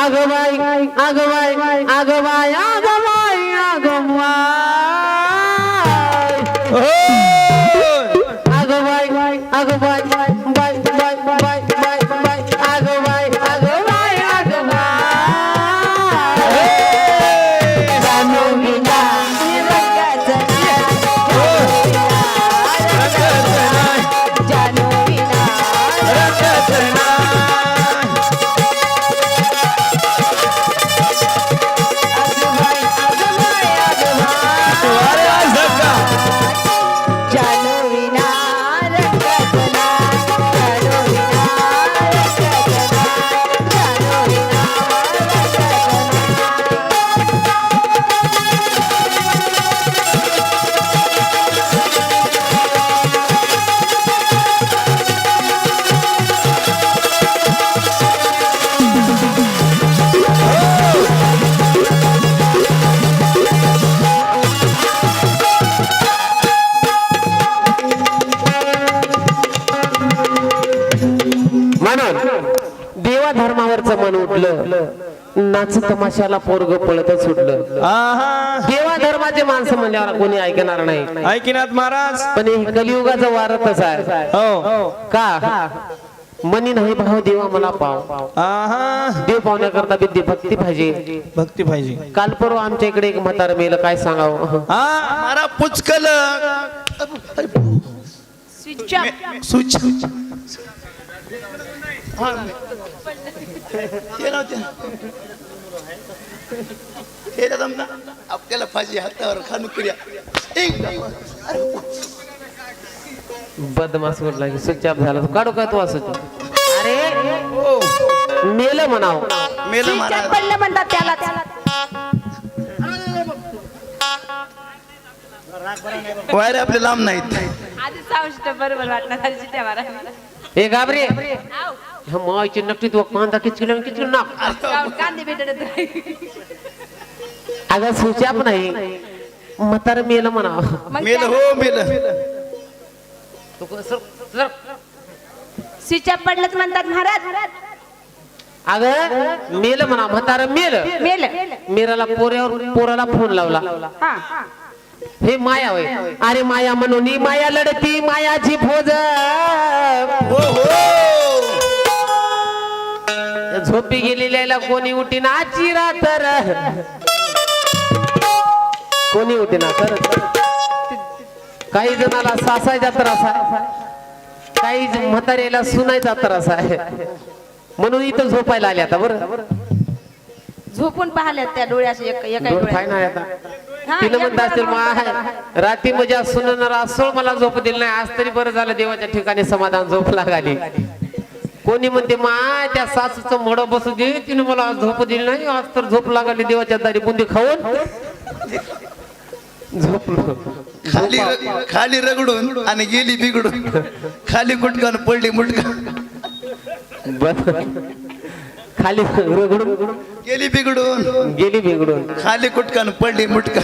আগবাই আগবাই আগবাই আগবাই उठलं नाच तमाशाला पोरग पळत सुटलं. आहा. देवा धर्माचे माणसं म्हणल्यावर कोणी ऐकणार नाही? ऐकिनाथ महाराज. पण हे कलियुगाचं वारतच आहे. हो. का? मनी नाही भाव देवा मला पाव. आहा. देव पावण्याकरता विद्या भक्ती पाहिजे. भक्ती पाहिजे. काल परवा आमच्या इकडे एक म्हातार मेलं काय सांगावं? मारा पुचकल. स्विच आपल्याला फाशी हातावर खाणू करूया बदमास कुठला की स्विच ऑफ झाला तो काढू का तू असं अरे मेलं म्हणाव. मेलं पडलं म्हणतात त्याला वायरे आपले लांब नाहीत आधी सावशिट बरोबर वाटणार हे घाबरे ह्या मायची नक्की तू कांदा किचकिल किचकिल ना गावात कांदे भेटत अगं ऑफ नाही म्हातार मेलं म्हणाव मग मेलं हो मेलं तू कसं- सर. स्विच ऑफ पडलंच म्हणतात महाराज अगं मेलं म्हणा म्हातार मेलं मेल मेराला पोऱ्यावर पोराला फोन लावला हा हे माया होय अरे माया म्हणून ही माया लढती मायाची फौज हो हो झोपी गेलेल्याला कोणी उठी ना चिरा तर. कोणी उठी ना तर. काही जणाला सासायचा त्रास आहे. काही म्हाताऱ्याला सुनायचा त्रास आहे. म्हणून इथं झोपायला आले आता बरं. झोपून पाहिल्यात त्या डोळ्याशी एक एका दोन डोळ्यात फायना आता हा, तिनं एक म्हणत असतील डोळा मा रात्री मजा सुनणार असोळ मला झोप दिली नाही. आज तरी बरं झालं देवाच्या ठिकाणी समाधान झोप लागाली. कोणी म्हणते मा त्या सासूचं मोड बसू दे. तिने मला आज झोप दिली नाही. आज तर झोप लागली देवाच्या दारी बुंदी खाऊन. झोपलो. खाली र- खाली रगडून आणि गेली बिघडून. खाली गुटकान पडली मुटका बस. खाली रगडून. गेली बिघडून. गेली बिघडून. खाली कुटकान पडली मुटका.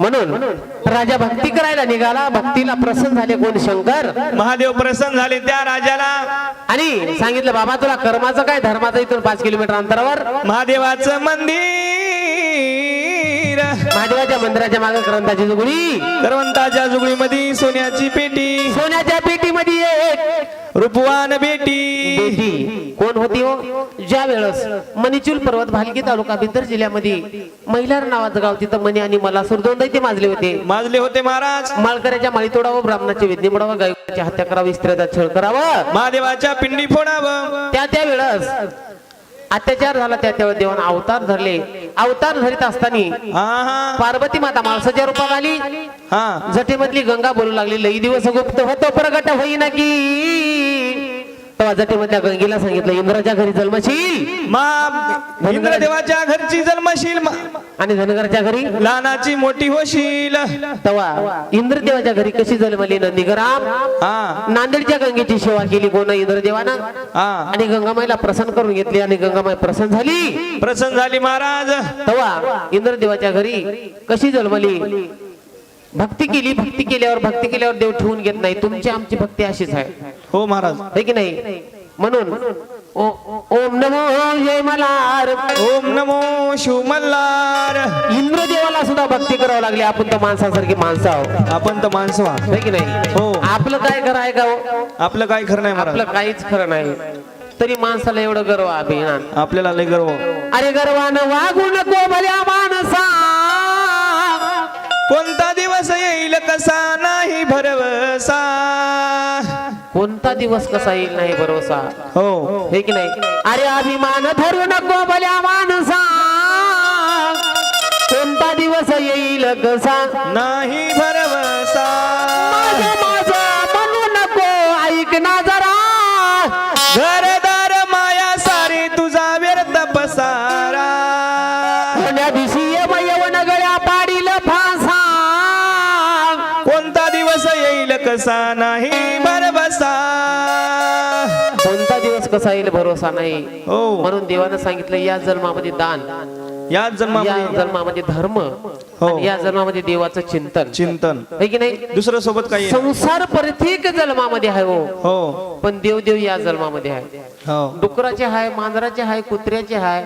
म्हणून राजा भक्ती करायला निघाला. भक्तीला प्रसन्न झाले कोण शंकर? महादेव प्रसन्न झाले त्या राजाला. आणि सांगितलं बाबा तुला कर्माचं काय? धर्माचं इथून पाच किलोमीटर अंतरावर? महादेवाचं मंदिर. महादेवाच्या मंदिराच्या मागे ग्रंथाची जुगडी करवंताच्या जुगळीमध्ये सोन्याची पेटी. सोन्याच्या पेटीमध्ये एक रूपवान बेटी. कोण होती हो? ज्या वेळेस मणिचूल पर्वत भालकी तालुका बिदर जिल्ह्यामध्ये महिलार नावाचं गाव तिथं मणी आणि मला दोन दैते माजले होते. माजले होते महाराज. माळकऱ्याच्या माळी तोडावं ब्राह्मणाची वेदनी मोडावं गायकाची हत्या करावी स्त्रियाचा छळ करावा. महादेवाच्या पिंडी फोडावं. त्या त्या वेळेस अत्याचार झाला त्या त्या देवानं अवतार धरले. अवतार धरीत असताना पार्वती माता माणसाच्या रूपात आली. हा. जटेमधली गंगा बोलू लागली. लई दिवस गुप्त होतो प्रगट होईना की. तेव्हा जटेमधल्या गंगेला सांगितलं इंद्राच्या घरी जन्मशील. मा इंद्रदेवाच्या घरची जन्मशील मा- आणि धनगरच्या घरी? लहानाची मोठी होशील. तेव्हा इंद्रदेवाच्या घरी कशी जन्मली नंदीग्राम हा. नांदेडच्या गंगेची सेवा केली कोण? इंद्रदेवानं? हा. आणि गंगामाईला प्रसन्न करून घेतली आणि गंगामाई प्रसन्न झाली. प्रसन्न झाली महाराज. तेव्हा इंद्रदेवाच्या घरी कशी जन्मली? भक्ती केली भक्ती केल्यावर भक्ती केल्यावर देव ठेवून घेत नाही. तुमची आमची भक्ती अशीच आहे. हो महाराज. है की नाही? म्हणून ओम नमो जय मलार ओम नमो शिव मल्हार. इंद्रदेवाला सुद्धा भक्ती करावं लागली. आपण तर माणसासारखी माणसं आहोत. आपण तर माणसं व्हा. है की नाही? हो. आपलं काय कराय का हो? आपलं काय खरं नाही महाराज. आपलं काहीच खरं नाही. तरी माणसाला एवढं गर्व अभिमान. आपल्याला लय गर्व. अरे गर्वानं वागू नको भल्या माणसा. कोणता दिवस येईल कसा नाही भरवसा. कोणता दिवस कसा येईल नाही भरोसा? हो. हे की नाही? अरे अभिमान धरू नको भल्या माणसा. कोणता दिवस येईल कसा? नाही भरवसा. माझं माझं म्हणू नको ऐक ना जरा. घरदार माया सारी तुझा व्यर्थ पसारा. कोण्या दिवशी गळ्या पाडील फासा. कोणता दिवस येईल कसा नाही? कसा येईल भरोसा नाही. हो. म्हणून देवानं सांगितलं या जन्मामध्ये दान याच या जन्मामध्ये जन्मामध्ये धर्म हो. आणि या जन्मामध्ये देवाचं चिंतन. चिंतन. है की नाही? दुसरं सोबत काही. संसार प्रत्येक जन्मामध्ये आहे हो. हो. पण देव देव या जन्मामध्ये आहे. हो. डुकराचे आहे मांजराचे आहे कुत्र्याचे आहे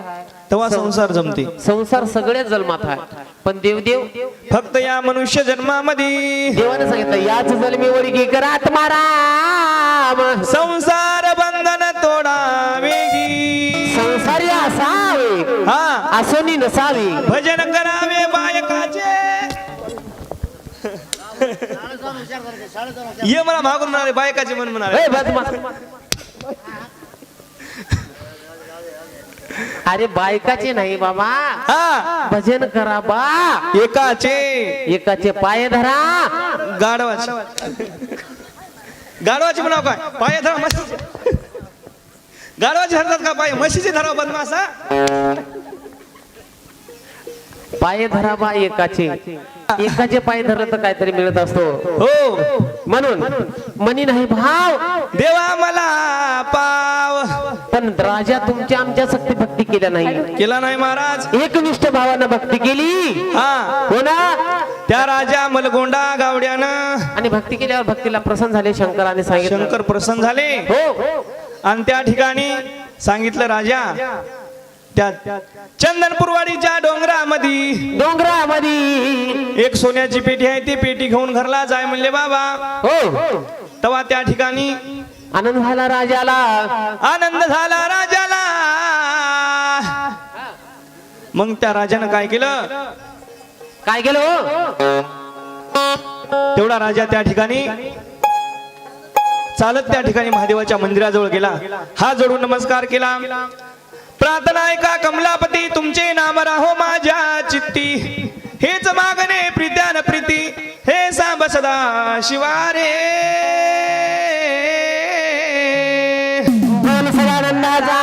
तेव्हा संसार जमते. संसार सगळ्याच जन्मात आहे. पण देव देव फक्त या मनुष्य जन्मामध्ये. देवाने सांगितलं याच जन्मीवर की करा आत्माराम संसार बंधन तोडा वेगी। संसारी असावे हा. असोनी नसावे. भजन करावे बायकाचे. ये मला मागून म्हणाले बायकाचे मन म्हणाले. ए. अरे बायकाचे नाही बाबा. हा. भजन करा बा. एकाचे. एकाचे पाय धरा. गाढवाचे. गाढवाचे म्हणाव काय? पाय धरा म्हशीचे गाढवाचे धरतात का पाय म्हशीचे धराव बदमासा पाय धरा बा एकाचे. एकाचे पाय धरलं तर काहीतरी मिळत असतो. हो. म्हणून मनी नाही भाव. देवा मला पाव. पण राजा तुमच्या आमच्या सक्ती भक्ती केल्या नाही. केला नाही महाराज. एकनिष्ठ भावानं भक्ती केली. हा. हो ना? त्या राजा मलगोंडा गावड्यानं आणि भक्ती केल्यावर भक्तीला प्रसन्न झाले शंकराने सांगितलं. शंकर प्रसन्न झाले. हो. आणि त्या ठिकाणी सांगितलं राजा त्या चंदनपूरवाडीच्या डोंगरामध्ये डोंगरामध्ये एक सोन्याची पेटी आहे ती पेटी घेऊन घरला जाय म्हणले बाबा. हो. तेव्हा त्या ठिकाणी आनंद झाला राजाला. आनंद झाला राजाला. मग त्या राजानं काय केलं? काय केलं हो? तेवढा राजा त्या ठिकाणी चालत त्या ठिकाणी महादेवाच्या मंदिराजवळ गेला. हा जोडून नमस्कार केला. प्रार्थना एका कमलापती तुमचे नाम राहो माझ्या चित्ती. हेच मागणे प्रीत्यान प्रीती. हे सांब सदा शिवारे. सदानंदाचा